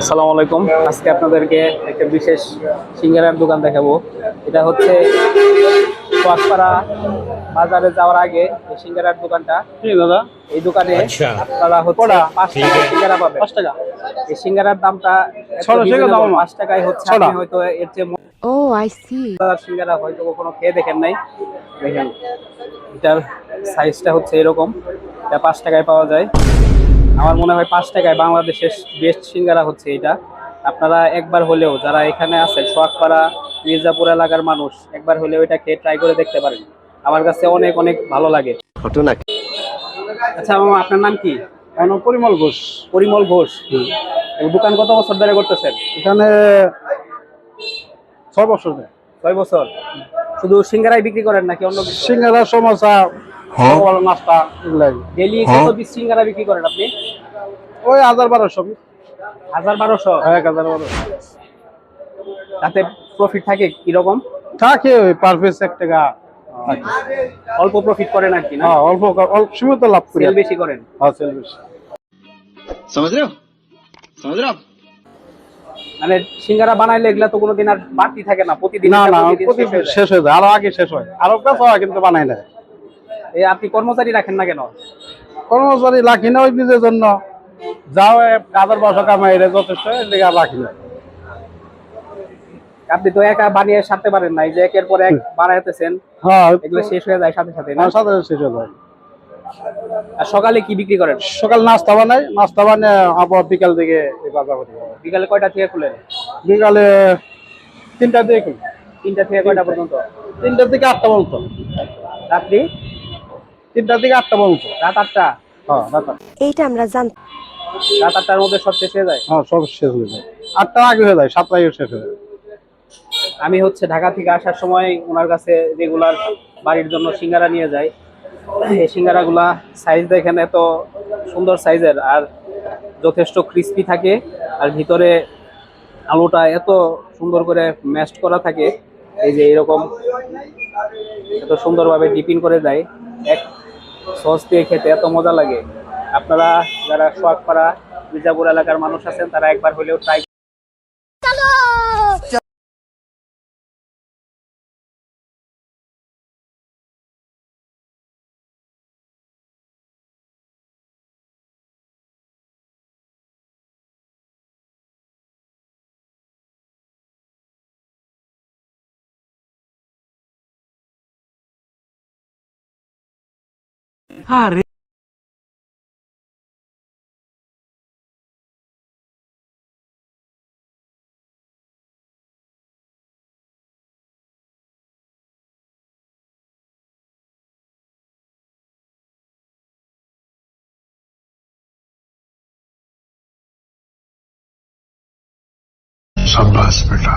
আসসালামু আলাইকুম। আজকে আপনাদেরকে একটা বিশেষ সিঙ্গারার দোকান দেখাবো। এটা হচ্ছে সোয়াসপাড়া বাজারে যাওয়ার আগে এই সিঙ্গারার দোকানটা। দাদা। এই দোকানে আচ্ছা। আপনারা হচ্ছে পাঁচ টাকা সিঙ্গারা পাবেন। পাঁচ টাকা। এই সিঙ্গারার দামটা। পাঁচ টাকায় হচ্ছে আপনি হয়তো এর চেয়ে I see. মজাদার সিঙ্গারা হয়তো কখনো খেয়ে দেখেন নাই। দেখেন এটার সাইজটা হচ্ছে এরকম। এটা পাঁচ টাকায় পাওয়া যায়। আমার মনে হয় পাঁচ টাকায় বাংলাদেশের বেস্ট সিঙ্গারা হচ্ছে এটা। আপনারা একবার হলেও যারা এখানে আছে সোয়াকপাড়া মির্জাপুর এলাকার মানুষ একবার হলেও এটা খেয়ে ট্রাই করে দেখতে পারেন। আমার কাছে অনেক অনেক ভালো লাগে। ঘটনা আচ্ছা মামা আপনার নাম কি? পরিমল ঘোষ। পরিমল ঘোষ। এই দোকান কত বছর ধরে করতেছেন? এখানে ছয় বছর ধরে। ছয় বছর। শুধু সিঙ্গারাই বিক্রি করেন নাকি অন্য সিঙ্গারা সমোসা হ্যাঁ। হ্যাঁ। বিক্রি করেন আপনি? ওই হাজার হাজার বারোশো? তাতে প্রফিট থাকে আর কি হ্যাঁ, লাভ বেশি করেন? বেশি। মানে সিঙ্গারা বানাইলে এগুলা তো কোনোদিন আর বাড়তি থাকে না প্রতিদিন প্রতিদিন শেষ হয়ে যায়। আরও আগে শেষ হয়। আরও কিন্তু বানাই না আপনি কর্মচারী রাখেন না কেন? কর্মচারী রাখি না ওই বীজের জন্য। যাও হাজার বারোশো কামাই যথেষ্ট লেগে রাখি না। আপনি তো একা বানিয়ে সারতে পারেন না এই যে একের পর এক বানাইতেছেন হ্যাঁ এগুলো শেষ হয়ে যায় সাথে সাথে না? সাথে শেষ হয়ে যায়। আর সকালে কি বিক্রি করেন? সকাল নাস্তা বানাই নাস্তা বানিয়ে আবার বিকাল দিকে এই বাজার করি। বিকালে কয়টা থেকে খুলেন? বিকালে তিনটা দিকে খুলি। তিনটা থেকে কয়টা পর্যন্ত? তিনটার দিকে আটটা পর্যন্ত। রাত্রি তিনটার দিকে আটটা পর্যন্ত। রাত আটটা? হ্যাঁ রাত আটটা। এইটা আমরা জান রাত আটটার মধ্যে সব শেষ হয়ে যায়? হ্যাঁ সব শেষ হয়ে যায়। আটটার আগে হয়ে যায় সাতটায় শেষ হয়ে যায়। আমি হচ্ছে ঢাকা থেকে আসার সময় ওনার কাছে রেগুলার বাড়ির জন্য সিঙ্গারা নিয়ে যাই। এই সিঙ্গারাগুলা সাইজ দেখেন এত সুন্দর সাইজের আর যথেষ্ট ক্রিস্পি থাকে আর ভিতরে আলুটা এত সুন্দর করে ম্যাশড করা থাকে এই যে এরকম এত সুন্দরভাবে ডিপিন করে দেয়। এক সস দিয়ে খেতে এত মজা লাগে। আপনারা যারা সোয়াকপাড়া মির্জাপুর এলাকার মানুষ আছেন, তারা একবার হলেও ট্রাই शाबाश बेटा।